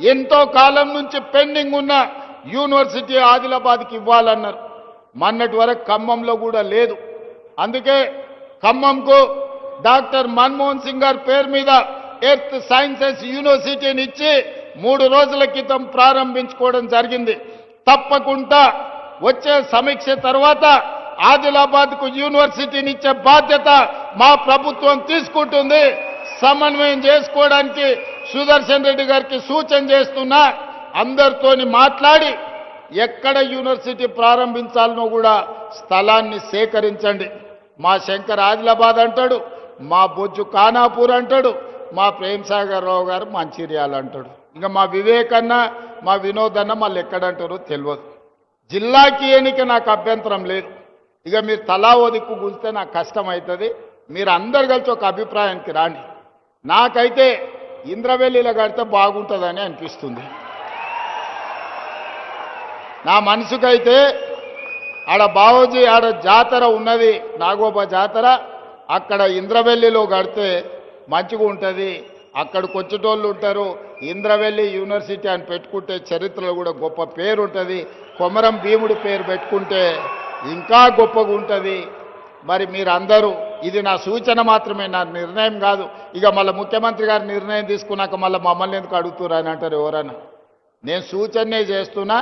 ఎంతో కాలం నుంచి పెండింగ్ ఉన్న యూనివర్సిటీ ఆదిలాబాద్కి ఇవ్వాలన్నారు. మొన్నటి వరకు ఖమ్మంలో కూడా లేదు. అందుకే ఖమ్మంకు డాక్టర్ మన్మోహన్ సింగ్ గారి పేరు మీద ఎర్త్ సైన్సెస్ యూనివర్సిటీని ఇచ్చి మూడు రోజుల క్రితం ప్రారంభించుకోవడం జరిగింది. తప్పకుండా వచ్చే సమీక్ష తర్వాత ఆదిలాబాద్కు యూనివర్సిటీని ఇచ్చే బాధ్యత మా ప్రభుత్వం తీసుకుంటుంది. సమన్వయం చేసుకోవడానికి సుదర్శన్ రెడ్డి గారికి సూచన చేస్తున్నా అందరితోని మాట్లాడి ఎక్కడ యూనివర్సిటీ ప్రారంభించాలనో కూడా స్థలాన్ని సేకరించండి. మా శంకర్ ఆదిలాబాద్ అంటాడు మా బొజ్జు ఖానాపూర్ అంటాడు మా ప్రేమ్ సాగర్ రావు గారు మంచిర్యాల అంటాడు. ఇంకా మా వివేక్ అన్న మా వినోద్ అన్న మళ్ళీ ఎక్కడంటారో తెలియదు. జిల్లాకి ఏనికి నాకు అభ్యంతరం లేదు. ఇక మీరు తలా ఒదిక్కు దిక్కు నాకు కష్టం అవుతుంది. మీరు అందరు కలిసి ఒక అభిప్రాయానికి రాండి. నాకైతే ఇంద్రవెల్లిలో కడితే బాగుంటుందని అనిపిస్తుంది. నా మనసుకైతే ఆడ బావోజీ ఆడ జాతర ఉన్నది నాగోబ జాతర అక్కడ ఇంద్రవెల్లిలో కడితే మంచిగా ఉంటుంది అక్కడ కొంచెటోళ్ళు ఉంటారు ఇంద్రవెల్లి యూనివర్సిటీ అని పెట్టుకుంటే చరిత్రలో కూడా గొప్ప పేరు ఉంటుంది కొమరం భీముడి పేరు పెట్టుకుంటే ఇంకా గొప్పగా ఉంటుంది. మరి మీరందరూ ఇది నా సూచన మాత్రమే నా నిర్ణయం కాదు. ఇక మళ్ళీ ముఖ్యమంత్రి గారు నిర్ణయం తీసుకున్నాక మళ్ళీ మమ్మల్ని ఎందుకు అడుగుతున్నారు అని అంటారు ఎవరన్నా? నేను సూచనే చేస్తున్నా